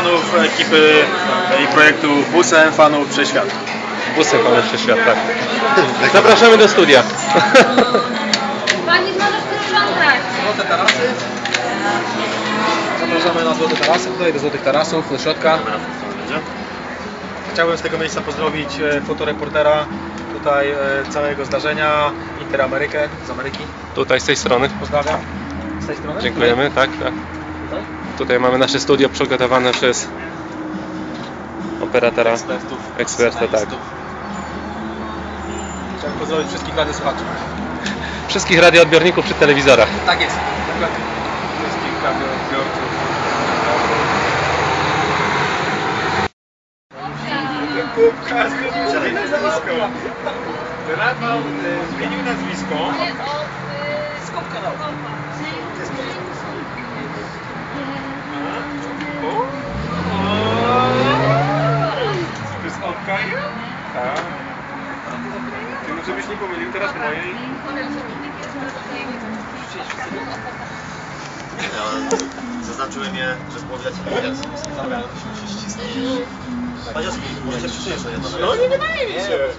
fanów ekipy i projektu Busem, fanów Przeświatu. Busem mamy świat, tak. Zapraszamy do studia. Pani możesz posprzątać. Złote tarasy. Zapraszamy na Złote Tarasy, tutaj do Złotych Tarasów, do środka. Chciałbym z tego miejsca pozdrowić e, fotoreportera tutaj e, całego zdarzenia Interamerykę z Ameryki. Tutaj z tej strony. Pozdrawiam. Z tej strony? Dziękujemy, tak, tak. Tutaj? Tutaj mamy nasze studio przygotowane przez operatora, Ekspertów. eksperta, tak. Chciałbym pozdrowić wszystkich radiosłuchaczy. Wszystkich radioodbiorników przy telewizorach. Tak jest. Dokładnie. Wszystkich radioodbiorców. Kubka zmienił nazwisko. Rafał e, zmienił nazwisko. Nie, od Tak. Ty no żebyś nie pomylił teraz mojej. Zaznaczyłem je, że się ścisnąć. Paniowski, możecie przyczynić to jedno. No nie wydaje mi się.